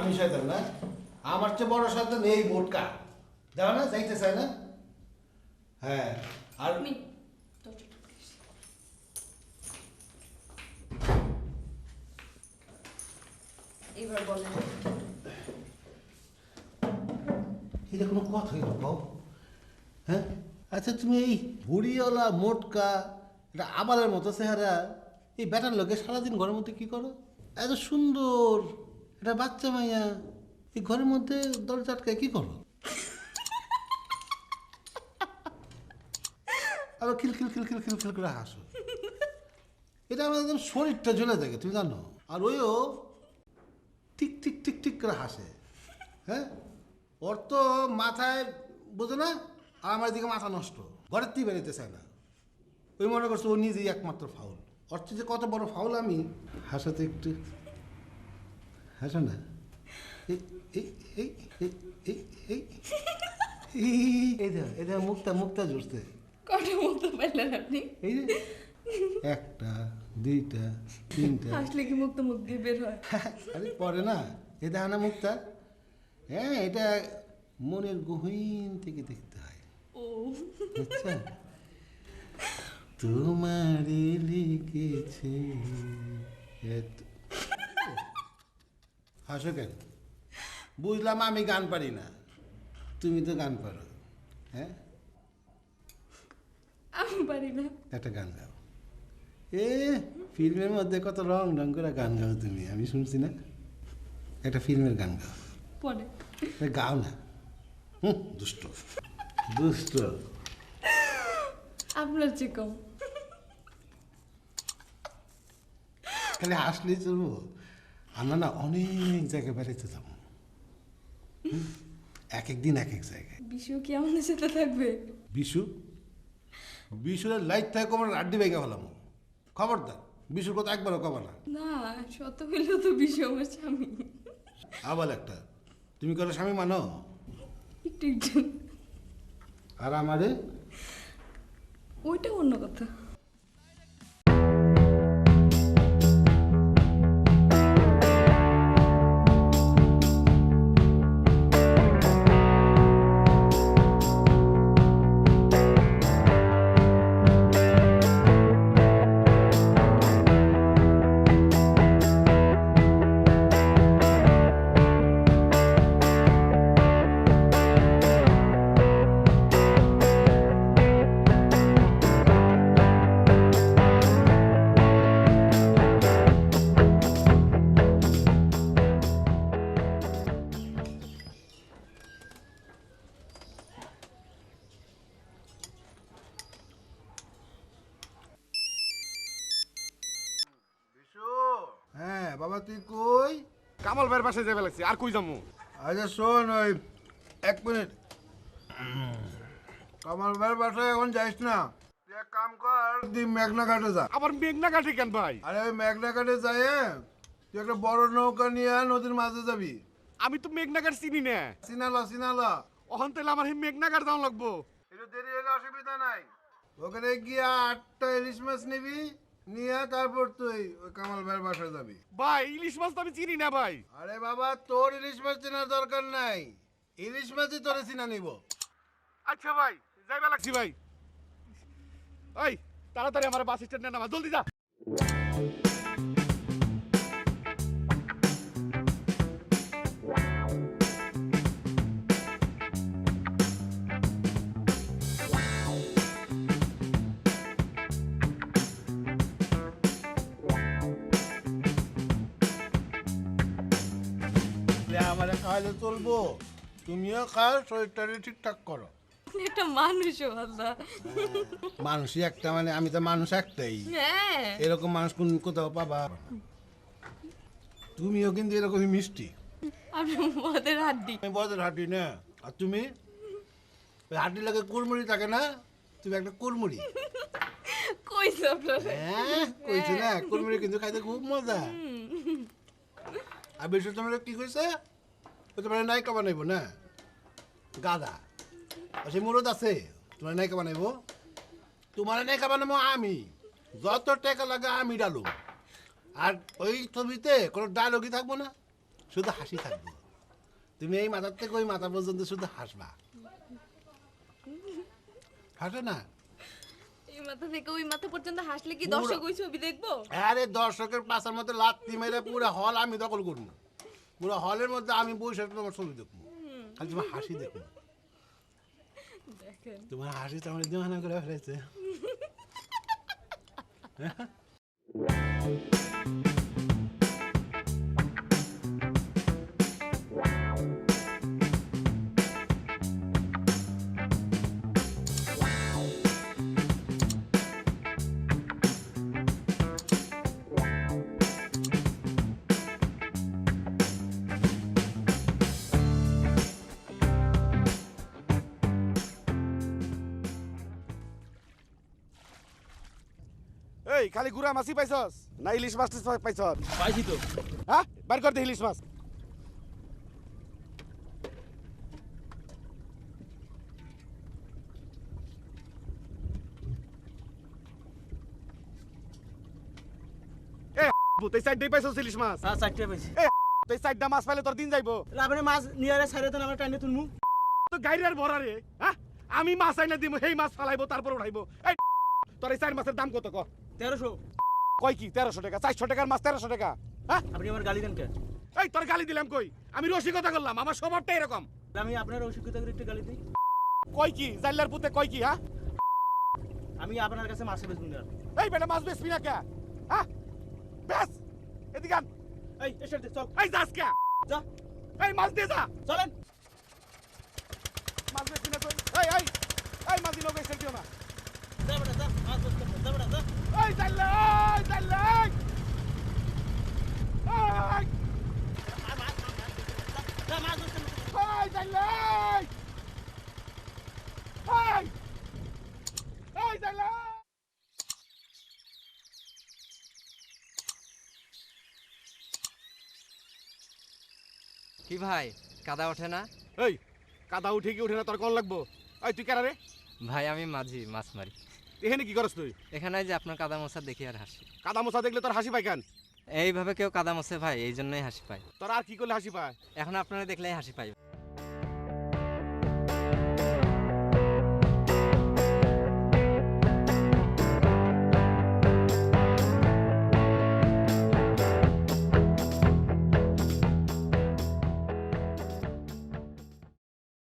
আমি শয়তান না। আমার চেয়ে বড় শয়তান এই মোটকা দেখো না? যাইতে চায় না? হ্যাঁ। আর আমি এবার বলেন। এটা কোনো কথা হইল কও হ্যাঁ? আচ্ছা তুমি এই ভুড়িওয়ালা মোটকা এটা আবালের মতো চেহারা এই ব্যাটার লোকে সারাদিন ঘরের মধ্যে কি করো? এত সুন্দর। এটা বাচ্চা মাইয়া, এই ঘরের মধ্যে দরজা আটকায় কি করো আবার খিল খিল খিল খিল খিল খিল করে হাসো। এটা আমার একদম শরীরটা জ্বলে থাকে তুমি জানো? আর ওইও টিক টিক টিক টিক করে হাসে। হ্যাঁ? ওর তো মাথায়, বোঝো না? আর আমার দিকে মাথা নষ্ট। ঘরের তুই বেরোতে চায় না। ওই মনে করছে ও নিজেই একমাত্র ফাউল। চেয়ে যে কত বড় ফাউল আমি, হাসাতে একটু হাসো না এই দেখো এই দেখো মুক্তা মুক্তা ঝরছে কটা মুক্তা পাইলেন আপনি? এই যে একটা দুইটা তিনটা। আসলে কি মুক্তা মুখ দিয়ে বের হয়? আরে পরে না। এ দাহানা মুক্তা হ্যাঁ এটা মনের গহীন থেকে দেখতে হয়। ও। আচ্ছা। তোমার লিখেছে এত হাসো কেন? বুঝলাম আমি গান পারি না। তুমি তো গান পারো হ্যাঁ? আমি পারি না। একটা গান গাও। এ ফিল্মের মধ্যে কত রং রং করে গান গাও তুমি আমি শুনছি না। একটা ফিল্মের গান গাও। পরে। গাও না। হুম দুষ্ট। দুষ্ট। আপনার চেয়ে কম। খালি আসলেই চলবো। আমরা না অনেক জায়গায় বেড়াইতে যাব? এক এক দিন এক এক জায়গায়। বিশু কি আমাদের সাথে থাকবে? বিশু? বিশুর লাইট থাকে আমার আড্ডি ভেঙে ফেলাম খবরদার বিশুর কথা একবারও কবা না। না শত হইলেও তো বিশু আমার স্বামী। আবার একটা তুমি কারও স্বামী মানো? একটু একটু। আর আমারে? ওইটা অন্য কথা। বাবা তুই কই? কামাল ভাইয়ের বাসায় যাবে লাগছে আর কই যাব আচ্ছা শোন ওই এক মিনিট। কামাল ভাইয়ের বাসায় এখন যাইস না? এক কাম কর তুই মেঘনা ঘাটে যা। আবার মেঘনা কাঠে কেন ভাই? আরে ওই মেঘনা ঘাটে যাই তুই একটা বড় নৌকা নিয়ে নদীর মাঝে যাবি। আমি তো মেঘনা কাঠ চিনি না। সিনালা সিনালা অহন তাহলে আমার মেঘনা কাঠ যাওয়া লাগবো। একটু দেরি হলে অসুবিধা নাই। ওখানে গিয়ে আটটা ইলিশ মাছ নিবি। নিয়ে তারপর তুই ওই কামাল ভাইয়ের বাসায় যাবি। ভাই ইলিশ মাছ তো আমি চিনি না ভাই। আরে বাবা তোর ইলিশ মাছ চেনার দরকার নাই। ইলিশ মাছই তোরে চিনা নিব। আচ্ছা ভাই যাইবা লাগছি ভাই। ওই তাড়াতাড়ি আমার বাস স্ট্যান্ডে নামা জলদি যা। খাওয়ালে চলবো। তুমিও খাও শরীরটারে ঠিকঠাক করো। আপনি একটা মানুষ আল্লাহ। মানুষই একটা মানে আমি তো মানুষ একটাই। হ্যাঁ। এরকম মানুষ কোন কোথাও পাবা? তুমিও কিন্তু এরকমই মিষ্টি। আপনি মদের হাড্ডি। আমি বদের হাঁটি না। আর তুমি? ওই হাঁটি লাগে কুড়মুড়ি থাকে না? তুমি একটা কুড়মুড়ি। কইছে আপনার? হ্যাঁ কইছে না। কুড়মুড়ি কিন্তু খাইতে খুব মজা। আর বেশি তোমরা কি কইছে? তোমার নায়িকা বানাইবো না? গাদা মুরদ আছে তোমার নায়িকা বানাইবো? তোমার নায়িকা বানাবো আমি। যত টাকা লাগে আমি ডালু। আর ওই ছবিতে কোনো ডায়লগই থাকব না শুধু হাসি থাকবে। তুমি এই মাথার থেকে ওই মাথা পর্যন্ত শুধু হাসবা। হাসো না। এই মাথা থেকে ওই মাথা পর্যন্ত হাসলে কি দর্শক ওই ছবি দেখব? আরে দর্শকের পাশার মধ্যে লাত্তি মেরে পুরো হল আমি দখল করব। পুরো হলের মধ্যে আমি বসে তোমার ছবি দেখব। খালি তোমার হাসি দেখব তোমার হাসি তো আমার দিমানা করে ফেলেছে এই খালি গুড়া মাছই পাইছস? না ইলিশ মাছ টিস পাইছস? পাইছি তো। হ্যাঁ বার কর দে ইলিশ মাছ। তুই সাইড পাইছস ইলিশ মাছ? হ্যাঁ চারটে পাইছি। এ তুই সাইডটা মাছ পাইলে তোর দিন যাইবো। আপনি মাছ নিয়ে আরে সাইডে তো আমরা টাইনে তুলমু। তো গাইরার ভরা রে হ্যাঁ আমি মাছ আইনা দিব সেই মাছ ফালাইবো তারপর উঠাইবো। এই তোর এই চার মাছের দাম কত ক? তেরোশো। কয় কি তেরোশো টাকা? চারশো টাকার মাছ তেরোশো টাকা? হ্যাঁ? আপনি আমার গালি দেন কে? এই তোর গালি দিলাম কই? আমি রসিকতা করলাম আমার স্বভাবটা এরকম। আমি আপনার অশিক্ষিত করে একটু গালি দিই। কয় কি জাইলার পুতে কয় কি হ্যাঁ? আমি আপনার কাছে মাছ বেচবো না। এই বেটা মাছ বেচবি না কে? হ্যাঁ? বেশ এদিকে আন। এই এসে দে, চল। এই যাস কে? যা। এই মাছ দিয়ে যা। চলেন। মাছ বেচবি না এই এই মাছ দিল গেছে দিও না যা বেটা যা মাছ বেচতে হবে, যা বেটা যা এই জাইলা এই জাইলা এই এই আর মাছ মাছ মাছ বেচতে হবে, যা, যা মাছ বেচতে হবে। এই জাইলা এই এই জাইলা কি ভাই কাদা ওঠে না? এই কাদা উঠে কি উঠে না তোর কল লাগবো? এই তুই কেরা রে? ভাই আমি মাঝি মাছ মারি। এখানে কি করছ তুই? এখানে যে আপনার কাদা মোছা দেখি আর হাসি। কাদা মোছা দেখলে তোর হাসি পায় কেন? এইভাবে কেউ কাদা মোছে ভাই এই জন্যই হাসি পায়। তোর আর কি করলে হাসি পায়? এখন আপনারা দেখলেই হাসি পাই